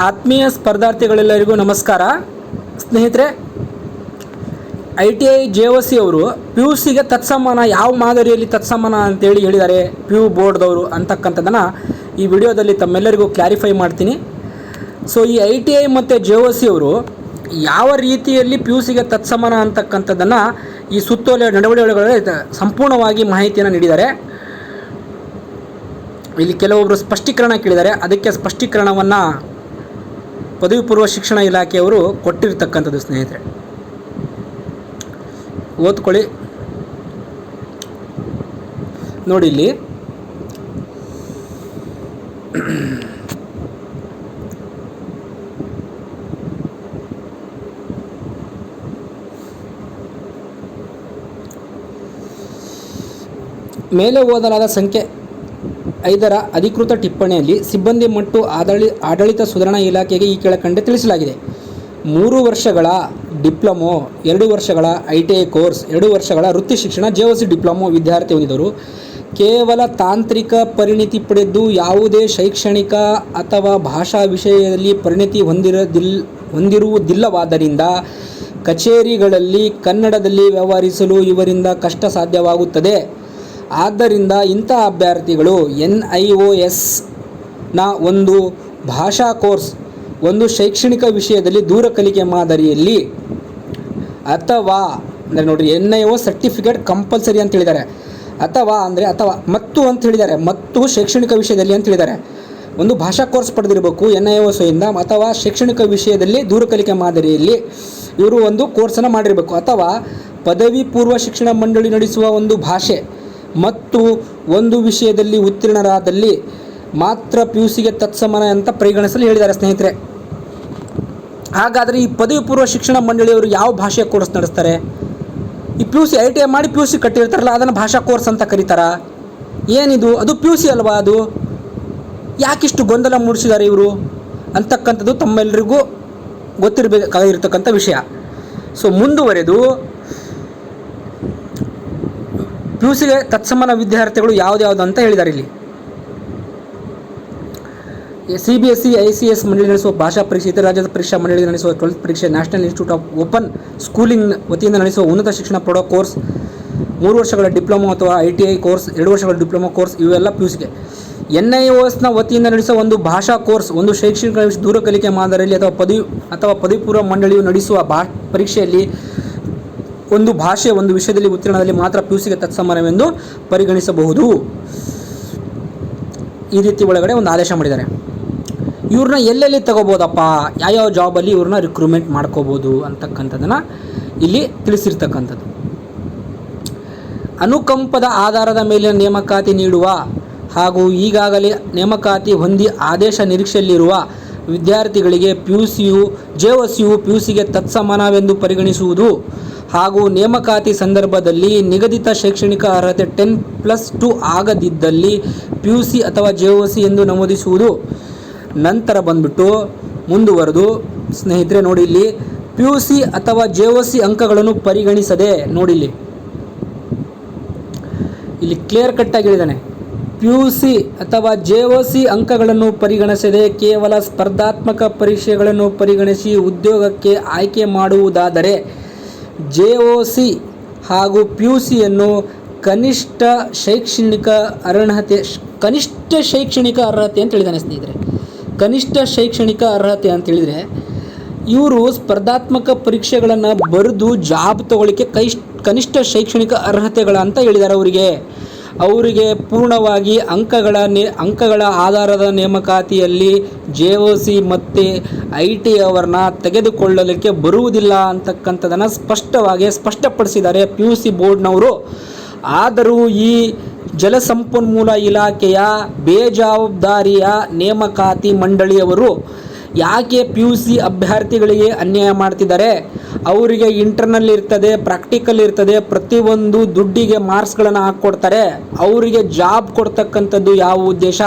ಆತ್ಮೀಯ ಸ್ಪರ್ಧಾರ್ಥಿಗಳೆಲ್ಲರಿಗೂ ನಮಸ್ಕಾರ. ಸ್ನೇಹಿತರೆ, I T I J O C ಅವರು ಪಿ ಯು ಸಿಗೆ ತತ್ಸಮಾನ, ಯಾವ ಮಾದರಿಯಲ್ಲಿ ತತ್ಸಮಾನ ಅಂತೇಳಿ ಹೇಳಿದ್ದಾರೆ ಪಿ ಯು ಬೋರ್ಡ್ದವರು ಅಂತಕ್ಕಂಥದ್ದನ್ನು ಈ ವಿಡಿಯೋದಲ್ಲಿ ತಮ್ಮೆಲ್ಲರಿಗೂ ಕ್ಲಾರಿಫೈ ಮಾಡ್ತೀನಿ. ಸೊ ಈ ಐ ಟಿ ಐ ಮತ್ತು ಜೆ ಒ ಸಿ ಅವರು ಯಾವ ರೀತಿಯಲ್ಲಿ ಪಿ ಯು ಸಿಗೆ ತತ್ಸಮಾನ ಅಂತಕ್ಕಂಥದ್ದನ್ನು ಈ ಸುತ್ತೋಲೆ ನಡವಳಿಕೆಗಳಲ್ಲಿ ಸಂಪೂರ್ಣವಾಗಿ ಮಾಹಿತಿಯನ್ನು ನೀಡಿದ್ದಾರೆ. ಇಲ್ಲಿ ಕೆಲವೊಬ್ಬರು ಸ್ಪಷ್ಟೀಕರಣ ಕೇಳಿದ್ದಾರೆ. ಅದಕ್ಕೆ ಸ್ಪಷ್ಟೀಕರಣವನ್ನು ಪದವಿ ಪೂರ್ವ ಶಿಕ್ಷಣ ಇಲಾಖೆಯವರು ಕೊಟ್ಟಿರತಕ್ಕಂಥದ್ದು ಸ್ನೇಹಿತರೆ. ಓದ್ಕೊಳ್ಳಿ. ನೋಡಿ ಇಲ್ಲಿ. ಮೇಲೆ ಓದಲಾದ ಸಂಖ್ಯೆ ಐದರ ಅಧಿಕೃತ ಟಿಪ್ಪಣಿಯಲ್ಲಿ ಸಿಬ್ಬಂದಿ ಮತ್ತು ಆಡಳಿ ಆಡಳಿತ ಸುಧಾರಣಾ ಇಲಾಖೆಗೆ ಈ ಕೆಳಕಂಡೆ ತಿಳಿಸಲಾಗಿದೆ. ಮೂರು ವರ್ಷಗಳ ಡಿಪ್ಲೊಮೊ, ಎರಡು ವರ್ಷಗಳ ಐ ಟಿ ಐ ಕೋರ್ಸ್, ಎರಡು ವರ್ಷಗಳ ವೃತ್ತಿ ಶಿಕ್ಷಣ, ಜೆ ಸಿ ಡಿಪ್ಲೊಮೊ ವಿದ್ಯಾರ್ಥಿ ಹೊಂದಿದವರು ಕೇವಲ ತಾಂತ್ರಿಕ ಪರಿಣಿತಿ ಪಡೆದು ಯಾವುದೇ ಶೈಕ್ಷಣಿಕ ಅಥವಾ ಭಾಷಾ ವಿಷಯದಲ್ಲಿ ಪರಿಣಿತಿ ಹೊಂದಿರದಿಲ್, ಹೊಂದಿರುವುದಿಲ್ಲವಾದ್ದರಿಂದ ಕಚೇರಿಗಳಲ್ಲಿ ಕನ್ನಡದಲ್ಲಿ ವ್ಯವಹರಿಸಲು ಇವರಿಂದ ಕಷ್ಟ ಸಾಧ್ಯವಾಗುತ್ತದೆ. ಆದ್ದರಿಂದ ಇಂಥ ಅಭ್ಯರ್ಥಿಗಳು ಎನ್ ಐ ಒ ಎಸ್ನ ಒಂದು ಭಾಷಾ ಕೋರ್ಸ್, ಒಂದು ಶೈಕ್ಷಣಿಕ ವಿಷಯದಲ್ಲಿ ದೂರ ಕಲಿಕೆ ಮಾದರಿಯಲ್ಲಿ ಅಥವಾ ಅಂದರೆ ನೋಡಿರಿ N I O certificate compulsory ಅಂತ ಹೇಳಿದ್ದಾರೆ. ಅಥವಾ ಅಂದರೆ, ಅಥವಾ ಮತ್ತು ಅಂತ ಹೇಳಿದ್ದಾರೆ. ಮತ್ತು ಶೈಕ್ಷಣಿಕ ವಿಷಯದಲ್ಲಿ ಅಂತ ಹೇಳಿದ್ದಾರೆ. ಒಂದು ಭಾಷಾ ಕೋರ್ಸ್ ಪಡೆದಿರಬೇಕು ಎನ್ ಐ ಒ ಇಂದ ಅಥವಾ ಶೈಕ್ಷಣಿಕ ವಿಷಯದಲ್ಲಿ ದೂರ ಕಲಿಕೆ ಮಾದರಿಯಲ್ಲಿ ಇವರು ಒಂದು ಕೋರ್ಸನ್ನು ಮಾಡಿರಬೇಕು. ಅಥವಾ ಪದವಿ ಪೂರ್ವ ಶಿಕ್ಷಣ ಮಂಡಳಿ ನಡೆಸುವ ಒಂದು ಭಾಷೆ ಮತ್ತು ಒಂದು ವಿಷಯದಲ್ಲಿ ಉತ್ತೀರ್ಣರಾದಲ್ಲಿ ಮಾತ್ರ ಪಿ ಯು ಸಿಗೆ ತತ್ಸಮನ ಅಂತ ಪರಿಗಣಿಸಲು ಹೇಳಿದ್ದಾರೆ ಸ್ನೇಹಿತರೆ. ಹಾಗಾದರೆ ಈ ಪದವಿ ಪೂರ್ವ ಶಿಕ್ಷಣ ಮಂಡಳಿಯವರು ಯಾವ ಭಾಷೆಯ ಕೋರ್ಸ್ ನಡೆಸ್ತಾರೆ? ಈ P U C I T I ಮಾಡಿ ಪಿ ಯು ಸಿ ಕಟ್ಟಿರ್ತಾರಲ್ಲ, ಅದನ್ನು ಭಾಷಾ ಕೋರ್ಸ್ ಅಂತ ಕರೀತಾರ? ಏನಿದು? ಅದು ಪಿ ಯು ಸಿ ಅಲ್ವಾ ಅದು? ಯಾಕಿಷ್ಟು ಗೊಂದಲ ಮೂಡಿಸಿದ್ದಾರೆ ಇವರು? ಅಂತಕ್ಕಂಥದ್ದು ತಮ್ಮೆಲ್ಲರಿಗೂ ಗೊತ್ತಿರಬೇಕಾಗಿರ್ತಕ್ಕಂಥ ವಿಷಯ. ಸೊ ಮುಂದುವರೆದು ಪಿ ಯು ಸಿಗೆ ತತ್ಸಮಾನ ವಿದ್ಯಾರ್ಥಿಗಳು ಯಾವ್ದ್ಯಾವ್ದು ಅಂತ ಹೇಳಿದ್ದಾರೆ ಇಲ್ಲಿ. C B S C I C S ಮಂಡಳಿ ನಡೆಸುವ ಭಾಷಾ ಪರೀಕ್ಷೆ, ಇತರ ರಾಜ್ಯದ ಪರೀಕ್ಷಾ ಮಂಡಳಿ ನಡೆಸುವ ಟ್ವೆಲ್ತ್ ಪರೀಕ್ಷೆ, national institute of open schooling ವತಿಯಿಂದ ನಡೆಸುವ ಉನ್ನತ ಶಿಕ್ಷಣ ಪಡೋ ಕೋರ್ಸ್, ಮೂರು ವರ್ಷಗಳ ಡಿಪ್ಲೊಮೊ ಅಥವಾ ಐ ಟಿ ಐ ಕೋರ್ಸ್, ಎರಡು ವರ್ಷಗಳ ಡಿಪ್ಲೊಮಾ ಕೋರ್ಸ್, ಇವೆಲ್ಲ ಪಿ ಯು ಸಿಗೆ ಎನ್ ಐ ಒ ಎಸ್ನ ವತಿಯಿಂದ ನಡೆಸುವ ಒಂದು ಭಾಷಾ ಕೋರ್ಸ್, ಒಂದು ಶೈಕ್ಷಣಿಕ ದೂರ ಕಲಿಕೆ ಮಾದರಿಯಲ್ಲಿ ಅಥವಾ ಪದವಿ ಅಥವಾ ಪದವಿ ಪೂರ್ವ ಮಂಡಳಿಯು ನಡೆಸುವ ಭಾ ಪರೀಕ್ಷೆಯಲ್ಲಿ ಒಂದು ಭಾಷೆ ಒಂದು ವಿಷಯದಲ್ಲಿ ಉತ್ತೀರ್ಣದಲ್ಲಿ ಮಾತ್ರ ಪಿ ಯು ಸಿಗೆ ತತ್ಸಮಾನವೆಂದು ಪರಿಗಣಿಸಬಹುದು. ಈ ರೀತಿ ಒಳಗಡೆ ಒಂದು ಆದೇಶ ಮಾಡಿದ್ದಾರೆ. ಇವ್ರನ್ನ ಎಲ್ಲೆಲ್ಲಿ ತಗೋಬೋದಪ್ಪ? ಯಾವ್ಯಾವ ಜಾಬಲ್ಲಿ ಇವ್ರನ್ನ ರಿಕ್ರೂಟ್ಮೆಂಟ್ ಮಾಡ್ಕೋಬೋದು ಅಂತಕ್ಕಂಥದ್ದನ್ನು ಇಲ್ಲಿ ತಿಳಿಸಿರ್ತಕ್ಕಂಥದ್ದು. ಅನುಕಂಪದ ಆಧಾರದ ಮೇಲೆ ನೇಮಕಾತಿ ನೀಡುವ ಹಾಗೂ ಈಗಾಗಲೇ ನೇಮಕಾತಿ ಹೊಂದಿ ಆದೇಶ ನಿರೀಕ್ಷೆಯಲ್ಲಿರುವ ವಿದ್ಯಾರ್ಥಿಗಳಿಗೆ ಪಿ ಯು ಸಿಯು ಜೆ ಒ ಸಿಯು ಪಿ ಯು ಸಿಗೆ ತತ್ಸಮಾನವೆಂದು ಪರಿಗಣಿಸುವುದು ಹಾಗೂ ನೇಮಕಾತಿ ಸಂದರ್ಭದಲ್ಲಿ ನಿಗದಿತ ಶೈಕ್ಷಣಿಕ ಅರ್ಹತೆ ಟೆನ್ ಪ್ಲಸ್ ಟು ಆಗದಿದ್ದಲ್ಲಿ ಪಿ ಯು ಸಿ ಅಥವಾ ಜೆ ಒ ಸಿ ಎಂದು ನಮೂದಿಸುವುದು ನಂತರ ಬಂದ್ಬಿಟ್ಟು ಮುಂದುವರೆದು ಸ್ನೇಹಿತರೆ ನೋಡಿ ಇಲ್ಲಿ ಪಿ ಯು ಸಿ ಅಥವಾ ಜೆ ಒ ಸಿ ಅಂಕಗಳನ್ನು ಪರಿಗಣಿಸದೆ ನೋಡಿ ಇಲ್ಲಿ. ಕ್ಲಿಯರ್ ಕಟ್ ಹೇಳಿದ್ದಾನೆ. ಪಿ ಯು ಸಿ ಅಥವಾ ಜೆ ಒ ಸಿ ಅಂಕಗಳನ್ನು ಪರಿಗಣಿಸದೆ ಕೇವಲ ಸ್ಪರ್ಧಾತ್ಮಕ ಪರೀಕ್ಷೆಗಳನ್ನು ಪರಿಗಣಿಸಿ ಉದ್ಯೋಗಕ್ಕೆ ಆಯ್ಕೆ ಮಾಡುವುದಾದರೆ ಜೆ ಒ ಸಿ ಹಾಗೂ ಪಿ ಯು ಸಿಯನ್ನು ಕನಿಷ್ಠ ಶೈಕ್ಷಣಿಕ ಅರ್ಹತೆ, ಕನಿಷ್ಠ ಶೈಕ್ಷಣಿಕ ಅರ್ಹತೆ ಅಂತ ಹೇಳಿದ್ದಾನೆ ಸ್ನೇಹಿತರೆ. ಕನಿಷ್ಠ ಶೈಕ್ಷಣಿಕ ಅರ್ಹತೆ ಅಂತ ಹೇಳಿದರೆ ಇವರು ಸ್ಪರ್ಧಾತ್ಮಕ ಪರೀಕ್ಷೆಗಳನ್ನು ಬರೆದು ಜಾಬ್ ತಗೊಳ್ಳಿಕ್ಕೆ ಕೈಷ್, ಕನಿಷ್ಠ ಶೈಕ್ಷಣಿಕ ಅರ್ಹತೆಗಳ ಅಂತ ಹೇಳಿದ್ದಾರೆ ಅವರಿಗೆ. ಅವರಿಗೆ ಪೂರ್ಣವಾಗಿ ಅಂಕಗಳ ನೇ ಅಂಕಗಳ ಆಧಾರದ ನೇಮಕಾತಿಯಲ್ಲಿ ಜೆ ಒ ಸಿ ಮತ್ತು ಐ ಟಿ ಅವರನ್ನ ತೆಗೆದುಕೊಳ್ಳಲಿಕ್ಕೆ ಬರುವುದಿಲ್ಲ ಅಂತಕ್ಕಂಥದ್ದನ್ನು ಸ್ಪಷ್ಟವಾಗಿ ಸ್ಪಷ್ಟಪಡಿಸಿದ್ದಾರೆ ಪಿ ಯು ಸಿ ಬೋರ್ಡ್ನವರು. ಆದರೂ ಈ ಜಲಸಂಪನ್ಮೂಲ ಇಲಾಖೆಯ ಬೇಜವಾಬ್ದಾರಿಯ ನೇಮಕಾತಿ ಮಂಡಳಿಯವರು ಯಾಕೆ ಪಿ ಯು ಸಿ ಅಭ್ಯರ್ಥಿಗಳಿಗೆ ಅನ್ಯಾಯ ಮಾಡ್ತಿದ್ದಾರೆ? ಅವರಿಗೆ ಇಂಟರ್ನಲ್ ಇರ್ತದೆ ಪ್ರಾಕ್ಟಿಕಲ್ ಇರ್ತದೆ, ಪ್ರತಿಯೊಂದು ದುಡ್ಡಿಗೆ ಮಾರ್ಕ್ಸ್ಗಳನ್ನು ಹಾಕ್ಕೊಡ್ತಾರೆ. ಅವರಿಗೆ ಜಾಬ್ ಕೊಡ್ತಕ್ಕಂಥದ್ದು ಯಾವ ಉದ್ದೇಶ?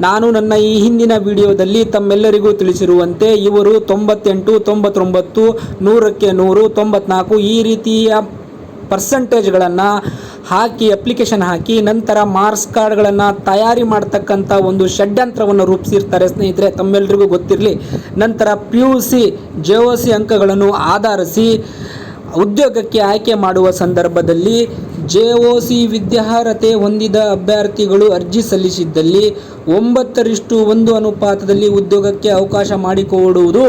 ನಾನು ನನ್ನ ಈ ಹಿಂದಿನ ವಿಡಿಯೋದಲ್ಲಿ ತಮ್ಮೆಲ್ಲರಿಗೂ ತಿಳಿಸಿರುವಂತೆ ಇವರು ತೊಂಬತ್ತೆಂಟು, ತೊಂಬತ್ತೊಂಬತ್ತು, ನೂರಕ್ಕೆ ನೂರು, ತೊಂಬತ್ನಾಲ್ಕು ಈ ರೀತಿಯ ಪರ್ಸಂಟೇಜ್ಗಳನ್ನು ಹಾಕಿ ಅಪ್ಲಿಕೇಶನ್ ಹಾಕಿ, ನಂತರ ಮಾರ್ಕ್ಸ್ ಕಾರ್ಡ್ಗಳನ್ನು ತಯಾರಿ ಮಾಡ್ತಕ್ಕಂಥ ಒಂದು ಷಡ್ಯಂತ್ರವನ್ನು ರೂಪಿಸಿರ್ತಾರೆ ಸ್ನೇಹಿತರೆ ತಮ್ಮೆಲ್ಲರಿಗೂ ಗೊತ್ತಿರಲಿ. ನಂತರ P U C J O C ಅಂಕಗಳನ್ನು ಆಧರಿಸಿ ಉದ್ಯೋಗಕ್ಕೆ ಆಯ್ಕೆ ಮಾಡುವ ಸಂದರ್ಭದಲ್ಲಿ ಜೆ ಒ ಸಿ ವಿದ್ಯಾರ್ಹತೆ ಹೊಂದಿದ ಅಭ್ಯರ್ಥಿಗಳು ಅರ್ಜಿ ಸಲ್ಲಿಸಿದ್ದಲ್ಲಿ ಒಂಬತ್ತರಿಷ್ಟು ಒಂದು ಅನುಪಾತದಲ್ಲಿ ಉದ್ಯೋಗಕ್ಕೆ ಅವಕಾಶ ಮಾಡಿಕೊಡುವುದು.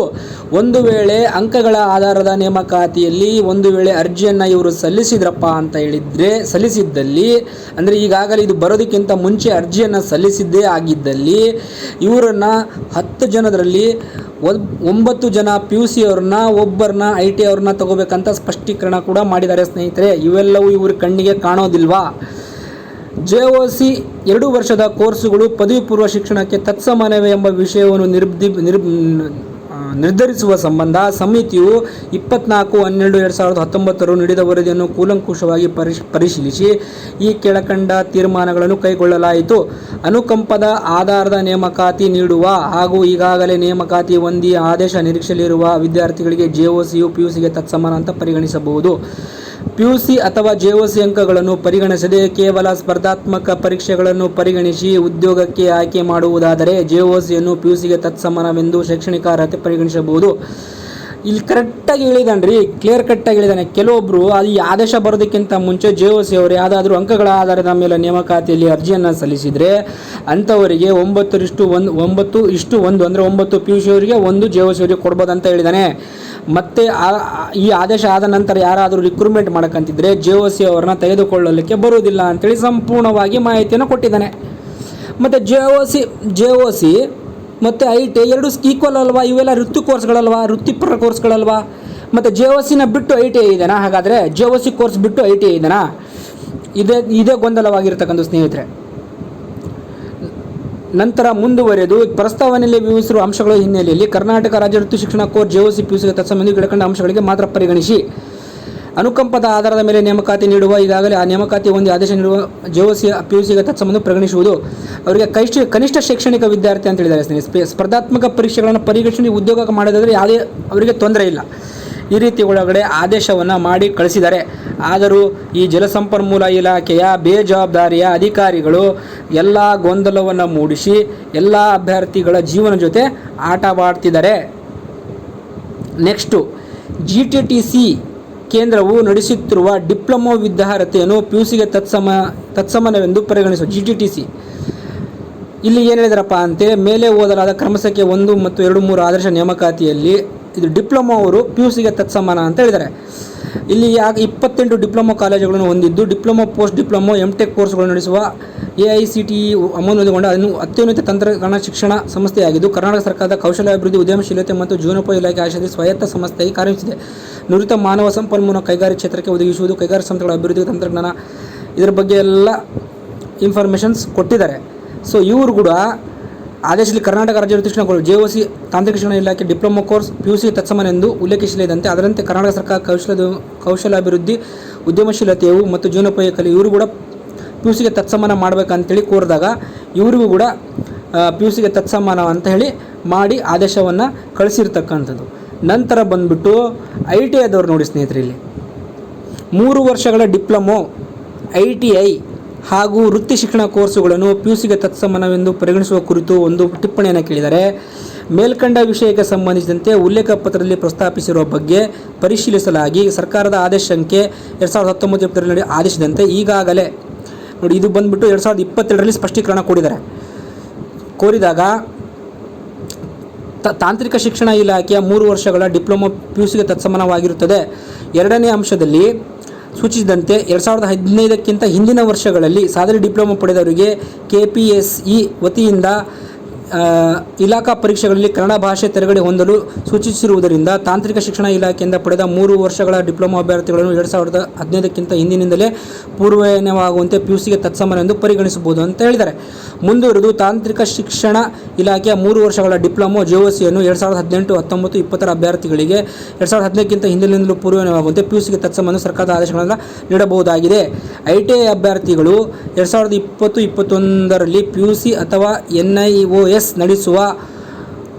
ಒಂದು ವೇಳೆ ಅಂಕಗಳ ಆಧಾರದ ನೇಮಕಾತಿಯಲ್ಲಿ ಒಂದು ವೇಳೆ ಅರ್ಜಿಯನ್ನು ಇವರು ಸಲ್ಲಿಸಿದ್ರಪ್ಪ ಅಂತ ಹೇಳಿದರೆ, ಸಲ್ಲಿಸಿದ್ದಲ್ಲಿ, ಅಂದರೆ ಈಗಾಗಲೇ ಇದು ಬರೋದಕ್ಕಿಂತ ಮುಂಚೆ ಅರ್ಜಿಯನ್ನು ಸಲ್ಲಿಸಿದ್ದೇ ಆಗಿದ್ದಲ್ಲಿ, ಇವರನ್ನು ಹತ್ತು ಜನರಲ್ಲಿ ಒಂಬತ್ತು ಜನ ಪಿ ಯು ಸಿ ಅವ್ರನ್ನ ಒಬ್ಬರನ್ನ ಐ ಟಿ ಅವ್ರನ್ನ ತಗೋಬೇಕಂತ ಸ್ಪಷ್ಟೀಕರಣ ಕೂಡ ಮಾಡಿದ್ದಾರೆ ಸ್ನೇಹಿತರೆ. ಇವೆಲ್ಲವೂ ಇವ್ರ ಕಣ್ಣಿಗೆ ಕಾಣೋದಿಲ್ವಾ? ಸಿ ಎರಡು ವರ್ಷದ ಕೋರ್ಸುಗಳು ಪದವಿ ಪೂರ್ವ ಶಿಕ್ಷಣಕ್ಕೆ ತತ್ಸಮಾನವೇ ಎಂಬ ವಿಷಯವನ್ನು ನಿರ್ದಿ ನಿರ್ ನಿರ್ಧರಿಸುವ ಸಂಬಂಧ ಸಮಿತಿಯು ಇಪ್ಪತ್ನಾಲ್ಕು, ಹನ್ನೆರಡು, ಎರಡು ಸಾವಿರದ ಹತ್ತೊಂಬತ್ತರು ನೀಡಿದ ವರದಿಯನ್ನು ಕೂಲಂಕುಷವಾಗಿ ಪರಿಶ್ ಪರಿಶೀಲಿಸಿ ಈ ಕೆಳಕಂಡ ತೀರ್ಮಾನಗಳನ್ನು ಕೈಗೊಳ್ಳಲಾಯಿತು. ಅನುಕಂಪದ ಆಧಾರದ ನೇಮಕಾತಿ ನೀಡುವ ಹಾಗೂ ಈಗಾಗಲೇ ನೇಮಕಾತಿ ಹೊಂದಿ ಆದೇಶ ನಿರೀಕ್ಷೆಯಲ್ಲಿರುವ ವಿದ್ಯಾರ್ಥಿಗಳಿಗೆ ಜೆ ಒ ಸಿಯು ಪಿ ಯು ಸಿಗೆ ತತ್ಸಮಾನ ಅಂತ ಪರಿಗಣಿಸಬಹುದು. ಪಿ ಯು ಸಿ ಅಥವಾ ಜೆ ಒ ಸಿ ಅಂಕಗಳನ್ನು ಪರಿಗಣಿಸದೆ ಕೇವಲ ಸ್ಪರ್ಧಾತ್ಮಕ ಪರೀಕ್ಷೆಗಳನ್ನು ಪರಿಗಣಿಸಿ ಉದ್ಯೋಗಕ್ಕೆ ಆಯ್ಕೆ ಮಾಡುವುದಾದರೆ ಜೆ ಒ ಸಿಯನ್ನು ಪಿ ಯು ಸಿಗೆ ತತ್ಸಮಾನವೆಂದು ಶೈಕ್ಷಣಿಕ ಅರ್ಹತೆ ಪರಿಗಣಿಸಬಹುದು. ಇಲ್ಲಿ ಕರೆಕ್ಟಾಗಿ ಹೇಳಿದಾನ್ರಿ ಕ್ಲಿಯರ್ ಕಟ್ಟಾಗಿ ಹೇಳಿದಾನೆ. ಕೆಲವೊಬ್ಬರು ಈ ಆದೇಶ ಬರೋದಕ್ಕಿಂತ ಮುಂಚೆ ಜೆ ಒ ಸಿ ಅವರು ಯಾವುದಾದ್ರೂ ಅಂಕಗಳ ಆಧಾರದ ಮೇಲೆ ನೇಮಕಾತಿಯಲ್ಲಿ ಅರ್ಜಿಯನ್ನು ಸಲ್ಲಿಸಿದರೆ ಅಂಥವರಿಗೆ ಒಂಬತ್ತರಿಷ್ಟು ಒಂದು, ಒಂಬತ್ತು ಇಷ್ಟು ಒಂದು, ಅಂದರೆ ಒಂಬತ್ತು ಪಿ ಯು ಸಿ ಅವರಿಗೆ ಒಂದು ಜೆ ಒ ಸಿ ಅವರಿಗೆ ಕೊಡ್ಬೋದಂತ ಹೇಳಿದಾನೆ. ಮತ್ತೆ ಈ ಆದೇಶ ಆದ ನಂತರ ಯಾರಾದರೂ ರಿಕ್ರೂಟ್ಮೆಂಟ್ ಮಾಡಕ್ಕಂತಿದ್ರೆ ಜೆ ಓ ಸಿ ಅವ್ರನ್ನ ತೆಗೆದುಕೊಳ್ಳಲಿಕ್ಕೆ ಬರುವುದಿಲ್ಲ ಅಂತೇಳಿ ಸಂಪೂರ್ಣವಾಗಿ ಮಾಹಿತಿಯನ್ನು ಕೊಟ್ಟಿದ್ದಾನೆ. ಮತ್ತು J O C J O C ಮತ್ತು ಐ ಟಿ ಎರಡು ಈಕ್ವಲ್ ಅಲ್ವಾ? ಇವೆಲ್ಲ ವೃತ್ತಿ ಕೋರ್ಸ್ಗಳಲ್ವಾ ವೃತ್ತಿಪರ ಕೋರ್ಸ್ಗಳಲ್ವಾ ಮತ್ತು ಜೆ ಓ ಸಿನ ಬಿಟ್ಟು ಐ ಟಿ ಐ ಇದೆನಾ? ಹಾಗಾದರೆ ಜೆ ಓ ಸಿ ಕೋರ್ಸ್ ಬಿಟ್ಟು ಐ ಟಿ ಐ ಇದೆನಾ? ಇದೇ ಇದೇ ಗೊಂದಲವಾಗಿರ್ತಕ್ಕಂಥ ಸ್ನೇಹಿತರೆ. ನಂತರ ಮುಂದುವರೆದು ಪ್ರಸ್ತಾವನೆಯಲ್ಲಿ ವಿವರಿಸಿರುವ ಅಂಶಗಳ ಹಿನ್ನೆಲೆಯಲ್ಲಿ ಕರ್ನಾಟಕ ರಾಜ್ಯ ವೃತ್ತಿ ಶಿಕ್ಷಣ ಕೋರ್ ಜೆಒಸಿ ಪಿಯುಸಿಗೆ ತತ್ಸಂಬಂಧಿ ಕೆಳಕಂಡ ಅಂಶಗಳಿಗೆ ಮಾತ್ರ ಪರಿಗಣಿಸಿ ಅನುಕಂಪದ ಆಧಾರದ ಮೇಲೆ ನೇಮಕಾತಿ ನೀಡುವ, ಈಗಾಗಲೇ ಆ ನೇಮಕಾತಿ ಒಂದು ಆದೇಶ ನೀಡುವ ಜೆಒಸಿ ಪಿಯುಸಿಗೆ ತತ್ಸಂಬಂಧ ಪರಿಗಣಿಸುವುದು ಅವರಿಗೆ ಕನಿಷ್ಠ ಕನಿಷ್ಠ ಶೈಕ್ಷಣಿಕ ವಿದ್ಯಾರ್ಥಿ ಅಂತ ಹೇಳಿದ್ದಾರೆ. ಸ್ಪರ್ಧಾತ್ಮಕ ಪರೀಕ್ಷೆಗಳನ್ನು ಪರಿಗಣಿಸಿ ಉದ್ಯೋಗ ಮಾಡೋದಾದರೆ ಯಾವುದೇ ಅವರಿಗೆ ತೊಂದರೆ ಇಲ್ಲ ಈ ರೀತಿ ಒಳಗಡೆ ಆದೇಶವನ್ನು ಮಾಡಿ ಕಳಿಸಿದ್ದಾರೆ. ಆದರೂ ಈ ಜಲಸಂಪನ್ಮೂಲ ಇಲಾಖೆಯ ಬೇಜವಾಬ್ದಾರಿಯ ಅಧಿಕಾರಿಗಳು ಎಲ್ಲ ಗೊಂದಲವನ್ನು ಮೂಡಿಸಿ ಎಲ್ಲ ಅಭ್ಯರ್ಥಿಗಳ ಜೀವನ ಜೊತೆ ಆಟವಾಡ್ತಿದ್ದಾರೆ. Next, G T T C ಕೇಂದ್ರವು ನಡೆಸುತ್ತಿರುವ ಡಿಪ್ಲೊಮೊ ವಿದ್ಯಾರ್ಹತೆಯನ್ನು ಪಿ ಯು ಸಿಗೆ ತತ್ಸಮ, ತತ್ಸಮನವೆಂದು ಪರಿಗಣಿಸುವ ಜಿ ಟಿ ಟಿ ಸಿ. ಇಲ್ಲಿ ಏನು ಹೇಳಿದಾರಪ್ಪ ಅಂತೇಳಿ, ಮೇಲೆ ಓದಲಾದ ಕ್ರಮಸಂಖ್ಯೆ ಒಂದು ಮತ್ತು ಎರಡು ಮೂರು ಆದರ್ಶ ನೇಮಕಾತಿಯಲ್ಲಿ ಇದು ಡಿಪ್ಲೊಮೊ ಅವರು ಪಿ ಯು ಸಿಗೆ ತತ್ಸಮಾನ ಅಂತ ಹೇಳಿದ್ದಾರೆ. ಇಲ್ಲಿ ಯಾಕೆ ಇಪ್ಪತ್ತೆಂಟು ಡಿಪ್ಲೊಮೊ ಕಾಲೇಜುಗಳನ್ನು ಹೊಂದಿದ್ದು, diploma, post diploma M tech ಕೋರ್ಸ್ಗಳು ನಡೆಸುವ ಎ ಐ ಸಿ ಟಿ ಅಮೂಲ್ಯಗೊಂಡ ಅದನ್ನು ಅತ್ಯುನ್ನತ ತಂತ್ರಜ್ಞಾನ ಶಿಕ್ಷಣ ಸಂಸ್ಥೆಯಾಗಿದ್ದು, ಕರ್ನಾಟಕ ಸರ್ಕಾರದ ಕೌಶಲ್ಯಾಭಿವೃದ್ಧಿ, ಉದ್ಯಮಶೀಲತೆ ಮತ್ತು ಜೀವನೋಪಾಯ ಇಲಾಖೆ ಆಶ್ರಯಿಸಿ ಸ್ವಾಯತ್ತ ಸಂಸ್ಥೆಯಾಗಿ ಕಾರ್ಯನಿರ್ವಹಿಸಿದೆ. ನುರಿತ ಮಾನವ ಸಂಪನ್ಮೂಲ ಕೈಗಾರಿಕೆ ಕ್ಷೇತ್ರಕ್ಕೆ ಒದಗಿಸುವುದು ಕೈಗಾರಿಕಾ ಸಂಸ್ಥೆಗಳ ಅಭಿವೃದ್ಧಿ ತಂತ್ರಜ್ಞಾನ. ಇದರ ಬಗ್ಗೆ ಎಲ್ಲ ಇನ್ಫಾರ್ಮೇಷನ್ಸ್ ಕೊಟ್ಟಿದ್ದಾರೆ. ಸೊ ಇವರು ಕೂಡ ಆದೇಶದಲ್ಲಿ ಕರ್ನಾಟಕ ರಾಜ್ಯ ಶಿಕ್ಷಣಗಳು ಶಿಕ್ಷಣ ಜೆ ಒ ಸಿ ತಾಂತ್ರಿಕ ಶಿಕ್ಷಣ ಇಲಾಖೆ, diploma course P U C ತತ್ಸಮನ ಎಂದು ಉಲ್ಲೇಖಿಸಲಿದಂತೆ ಅದರಂತೆ ಕರ್ನಾಟಕ ಸರ್ಕಾರ ಕೌಶಲ್ಯ ಕೌಶಲಾಭಿವೃದ್ಧಿ ಉದ್ಯಮಶೀಲತೆಯು ಮತ್ತು ಜೀವನೋಪಾಯ ಕಲೆ ಇವರು ಕೂಡ ಪಿ ಯು ಸಿಗೆ ತತ್ಸಮಾನ ಮಾಡಬೇಕಂತೇಳಿ ಕೋರಿದಾಗ ಇವರಿಗೂ ಕೂಡ ಪಿ ಯು ಸಿಗೆ ತತ್ಸಮಾನ ಅಂತ ಹೇಳಿ ಮಾಡಿ ಆದೇಶವನ್ನು ಕಳಿಸಿರ್ತಕ್ಕಂಥದ್ದು. ನಂತರ ಬಂದ್ಬಿಟ್ಟು ಐ ಟಿ ಐದವರು ನೋಡಿ ಸ್ನೇಹಿತರೆ ಇಲ್ಲಿ. ಮೂರು ವರ್ಷಗಳ ಡಿಪ್ಲೊಮೊ ಐ ಟಿ ಐ ಹಾಗೂ ವೃತ್ತಿ ಶಿಕ್ಷಣ ಕೋರ್ಸುಗಳನ್ನು ಪಿ ಯು ಸಿಗೆ ತತ್ಸಮಾನವೆಂದು ಪರಿಗಣಿಸುವ ಕುರಿತು ಒಂದು ಟಿಪ್ಪಣಿಯನ್ನು ಕೇಳಿದರೆ, ಮೇಲ್ಕಂಡ ವಿಷಯಕ್ಕೆ ಸಂಬಂಧಿಸಿದಂತೆ ಉಲ್ಲೇಖ ಪತ್ರದಲ್ಲಿ ಪ್ರಸ್ತಾಪಿಸಿರುವ ಬಗ್ಗೆ ಪರಿಶೀಲಿಸಲಾಗಿ ಸರ್ಕಾರದ ಆದೇಶ ಸಂಖ್ಯೆ ಎರಡು ಸಾವಿರದ ಹತ್ತೊಂಬತ್ತು ಇಪ್ಪತ್ತರಲ್ಲಿ ಆದೇಶದಂತೆ ಈಗಾಗಲೇ, ನೋಡಿ ಇದು ಬಂದ್ಬಿಟ್ಟು ಎರಡು ಸಾವಿರದ ಇಪ್ಪತ್ತೆರಡರಲ್ಲಿ ಸ್ಪಷ್ಟೀಕರಣ ಕೊಡಿದ್ದಾರೆ. ಕೋರಿದಾಗ ತಾಂತ್ರಿಕ ಶಿಕ್ಷಣ ಇಲಾಖೆಯ ಮೂರು ವರ್ಷಗಳ ಡಿಪ್ಲೊಮಾ ಪಿ ಯು ಸಿಗೆ ತತ್ಸಮಾನವಾಗಿರುತ್ತದೆ. ಎರಡನೇ ಅಂಶದಲ್ಲಿ ಸೂಚಿಸಿದಂತೆ ಎರಡು ಸಾವಿರದ ಹದಿನೈದಕ್ಕಿಂತ ಹಿಂದಿನ ವರ್ಷಗಳಲ್ಲಿ ಸಾದರಿ ಡಿಪ್ಲೊಮಾ ಪಡೆದವರಿಗೆ ಕೆ ಪಿ ಎಸ್ ಇ ವತಿಯಿಂದ ಇಲಾಖಾ ಪರೀಕ್ಷೆಗಳಲ್ಲಿ ಕನ್ನಡ ಭಾಷೆ ತೆರಗಡೆ ಹೊಂದಲು ಸೂಚಿಸಿರುವುದರಿಂದ ತಾಂತ್ರಿಕ ಶಿಕ್ಷಣ ಇಲಾಖೆಯಿಂದ ಪಡೆದ ಮೂರು ವರ್ಷಗಳ ಡಿಪ್ಲೊಮಾ ಅಭ್ಯರ್ಥಿಗಳನ್ನು ಎರಡು ಸಾವಿರದ ಹದಿನೈದಕ್ಕಿಂತ ಹಿಂದಿನಿಂದಲೇ ಪೂರ್ವಯನವಾಗುವಂತೆ ಪಿ ಯು ಸಿಗೆ ತತ್ಸಮಾನ ಎಂದು ಪರಿಗಣಿಸಬಹುದು ಅಂತ ಹೇಳಿದ್ದಾರೆ. ಮುಂದುವರೆದು ತಾಂತ್ರಿಕ ಶಿಕ್ಷಣ ಇಲಾಖೆಯ ಮೂರು ವರ್ಷಗಳ ಡಿಪ್ಲೊಮೊ ಜೆಒಸಿಯನ್ನು ಎರಡು ಸಾವಿರದ ಹದಿನೆಂಟು, ಹತ್ತೊಂಬತ್ತು, ಇಪ್ಪತ್ತರ ಅಭ್ಯರ್ಥಿಗಳಿಗೆ ಎರಡು ಸಾವಿರದ ಹದಿನೈದಕ್ಕಿಂತ ಹಿಂದಿನಿಂದಲೂ ಪೂರ್ವಯನವಾಗುವಂತೆ ಪಿ ಯು ಸಿಗೆ ತತ್ಸಮಾನ ಸರ್ಕಾರದ ಆದೇಶಗಳನ್ನು ನೀಡಬಹುದಾಗಿದೆ. ಐ ಟಿ ಐ ಅಭ್ಯರ್ಥಿಗಳು ಎರಡು ಸಾವಿರದ ಇಪ್ಪತ್ತು, ಇಪ್ಪತ್ತೊಂದರಲ್ಲಿ ಪಿ ಯು ಸಿ ಅಥವಾ ಎನ್ ಐ ಒ ಎಸ್ ನಡೆಸುವ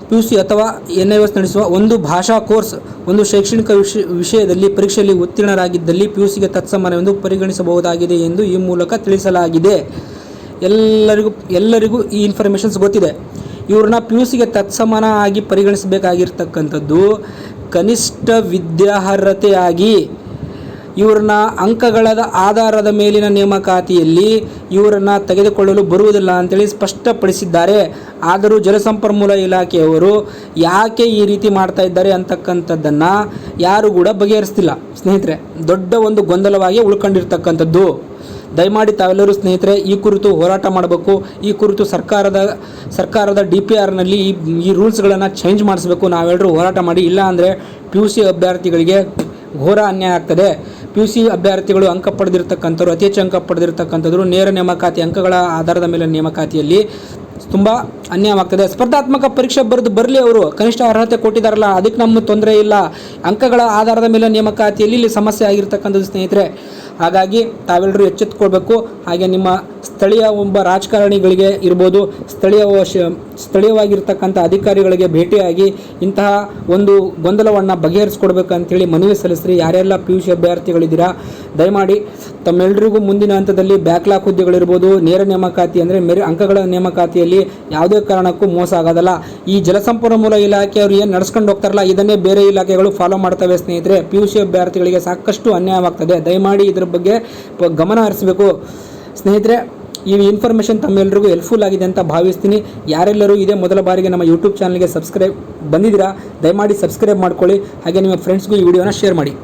ಪಿ ಪಿ ಯು ಸಿ ಅಥವಾ ಎನ್ ಐ ಎಸ್ ನಡೆಸುವ ಒಂದು ಭಾಷಾ ಕೋರ್ಸ್, ಒಂದು ಶೈಕ್ಷಣಿಕ ವಿಷಯ ವಿಷಯದಲ್ಲಿ ಪರೀಕ್ಷೆಯಲ್ಲಿ ಉತ್ತೀರ್ಣರಾಗಿದ್ದಲ್ಲಿ ಪಿ ಯು ಸಿಗೆ ತತ್ಸಮಾನವೆಂದು ಪರಿಗಣಿಸಬಹುದಾಗಿದೆ ಎಂದು ಈ ಮೂಲಕ ತಿಳಿಸಲಾಗಿದೆ. ಎಲ್ಲರಿಗೂ ಎಲ್ಲರಿಗೂ ಈ ಇನ್ಫಾರ್ಮೇಷನ್ಸ್ ಗೊತ್ತಿದೆ. ಇವ್ರನ್ನ ಪಿ ಯು ಸಿಗೆ ತತ್ಸಮಾನ ಆಗಿ ಪರಿಗಣಿಸಬೇಕಾಗಿರ್ತಕ್ಕಂಥದ್ದು ಕನಿಷ್ಠ ವಿದ್ಯಾರ್ಹತೆಯಾಗಿ ಇವ್ರನ್ನ ಅಂಕಗಳ ಆಧಾರದ ಮೇಲಿನ ನೇಮಕಾತಿಯಲ್ಲಿ ಇವರನ್ನ ತೆಗೆದುಕೊಳ್ಳಲು ಬರುವುದಿಲ್ಲ ಅಂತೇಳಿ ಸ್ಪಷ್ಟಪಡಿಸಿದ್ದಾರೆ. ಆದರೂ ಜಲಸಂಪನ್ಮೂಲ ಇಲಾಖೆಯವರು ಯಾಕೆ ಈ ರೀತಿ ಮಾಡ್ತಾ ಇದ್ದಾರೆ ಅಂತಕ್ಕಂಥದ್ದನ್ನು ಯಾರು ಕೂಡ ಬಗೆಹರಿಸ್ತಿಲ್ಲ. ಸ್ನೇಹಿತರೆ, ದೊಡ್ಡ ಒಂದು ಗೊಂದಲವಾಗಿ ಉಳ್ಕೊಂಡಿರ್ತಕ್ಕಂಥದ್ದು. ದಯಮಾಡಿ ತಾವೆಲ್ಲರೂ ಸ್ನೇಹಿತರೆ, ಈ ಕುರಿತು ಹೋರಾಟ ಮಾಡಬೇಕು. ಈ ಕುರಿತು ಸರ್ಕಾರದ ಸರ್ಕಾರದ ಡಿ ಪಿ ಆರ್ನಲ್ಲಿ ಈ ಈ ರೂಲ್ಸ್ಗಳನ್ನು ಚೇಂಜ್ ಮಾಡಿಸ್ಬೇಕು. ನಾವೆಲ್ಲರೂ ಹೋರಾಟ ಮಾಡಿ, ಇಲ್ಲ ಅಂದರೆ ಪಿ ಯು ಸಿ ಅಭ್ಯರ್ಥಿಗಳಿಗೆ ಘೋರ ಅನ್ಯಾಯ ಆಗ್ತದೆ. ಯು ಸಿ ಅಭ್ಯರ್ಥಿಗಳು ಅಂಕ ಪಡೆದಿರ್ತಕ್ಕಂಥವ್ರು ಅತಿ ಹೆಚ್ಚು ಅಂಕ ಪಡೆದಿರತಕ್ಕಂಥದ್ರು ನೇರ ನೇಮಕಾತಿ ಅಂಕಗಳ ಆಧಾರದ ಮೇಲೆ ನೇಮಕಾತಿಯಲ್ಲಿ ತುಂಬ ಅನ್ಯಾಯವಾಗ್ತದೆ. ಸ್ಪರ್ಧಾತ್ಮಕ ಪರೀಕ್ಷೆ ಬರೆದು ಬರಲಿ ಅವರು. ಕನಿಷ್ಠ ಅರ್ಹತೆ ಕೊಟ್ಟಿದ್ದಾರಲ್ಲ ಅದಕ್ಕೆ ನಮ್ಮ ತೊಂದರೆ ಇಲ್ಲ. ಅಂಕಗಳ ಆಧಾರದ ಮೇಲೆ ನೇಮಕಾತಿಯಲ್ಲಿ ಇಲ್ಲಿ ಸಮಸ್ಯೆ ಆಗಿರ್ತಕ್ಕಂಥದ್ದು ಸ್ನೇಹಿತರೆ. ಹಾಗಾಗಿ ತಾವೆಲ್ಲರೂ ಎಚ್ಚೆತ್ತುಕೊಳ್ಬೇಕು. ಹಾಗೆ ನಿಮ್ಮ ಸ್ಥಳೀಯ ಒಬ್ಬ ರಾಜಕಾರಣಿಗಳಿಗೆ ಇರ್ಬೋದು, ಸ್ಥಳೀಯ ಸ್ಥಳೀಯವಾಗಿರ್ತಕ್ಕಂಥ ಅಧಿಕಾರಿಗಳಿಗೆ ಭೇಟಿಯಾಗಿ ಇಂತಹ ಒಂದು ಗೊಂದಲವನ್ನು ಬಗೆಹರಿಸ್ಕೊಡ್ಬೇಕಂತೇಳಿ ಮನವಿ ಸಲ್ಲಿಸ್ರಿ. ಯಾರೆಲ್ಲ ಪಿ ಯು ಸಿ ಅಭ್ಯರ್ಥಿಗಳಿದ್ದೀರಾ, ದಯಮಾಡಿ ತಮ್ಮೆಲ್ಲರಿಗೂ ಮುಂದಿನ ಹಂತದಲ್ಲಿ ಬ್ಯಾಕ್ಲಾಕ್ ಹುದ್ದೆಗಳಿರ್ಬೋದು, ನೇರ ನೇಮಕಾತಿ ಅಂದರೆ ಮೇರೆ, ಅಂಕಗಳ ನೇಮಕಾತಿಯಲ್ಲಿ ಯಾವುದೇ ಕಾರಣಕ್ಕೂ ಮೋಸ ಆಗೋದಲ್ಲ. ಈ ಜಲಸಂಪನ್ಮೂಲ ಇಲಾಖೆಯವರು ಏನು ನಡ್ಸ್ಕೊಂಡು ಹೋಗ್ತಾರಲ್ಲ, ಇದನ್ನೇ ಬೇರೆ ಇಲಾಖೆಗಳು ಫಾಲೋ ಮಾಡ್ತವೆ ಸ್ನೇಹಿತರೆ. ಪಿ ಯು ಸಿ ಅಭ್ಯರ್ಥಿಗಳಿಗೆ ಸಾಕಷ್ಟು ಅನ್ಯಾಯವಾಗ್ತದೆ. ದಯಮಾಡಿ ಇದರ ಬಗ್ಗೆ ಗಮನ ಹರಿಸಬೇಕು. ಸ್ನೇಹಿತರೆ, ಈ ಇನ್ಫಾರ್ಮೇಷನ್ ತಮ್ಮೆಲ್ಲರಿಗೂ ಹೆಲ್ಪ್ಫುಲ್ ಆಗಿದೆ ಅಂತ ಭಾವಿಸ್ತೀನಿ. ಯಾರೆಲ್ಲರೂ ಇದೇ ಮೊದಲ ಬಾರಿಗೆ ನಮ್ಮ ಯೂಟ್ಯೂಬ್ ಚಾನಲ್ಗೆ ಸಬ್ಸ್ಕ್ರೈಬ್ ಬಂದಿದ್ದೀರಾ, ದಯಮಾಡಿ ಸಬ್ಸ್ಕ್ರೈಬ್ ಮಾಡ್ಕೊಳ್ಳಿ. ಹಾಗೆ ನಿಮ್ಮ ಫ್ರೆಂಡ್ಸ್ಗೂ ಈ ವಿಡಿಯೋನ ಶೇರ್ ಮಾಡಿ.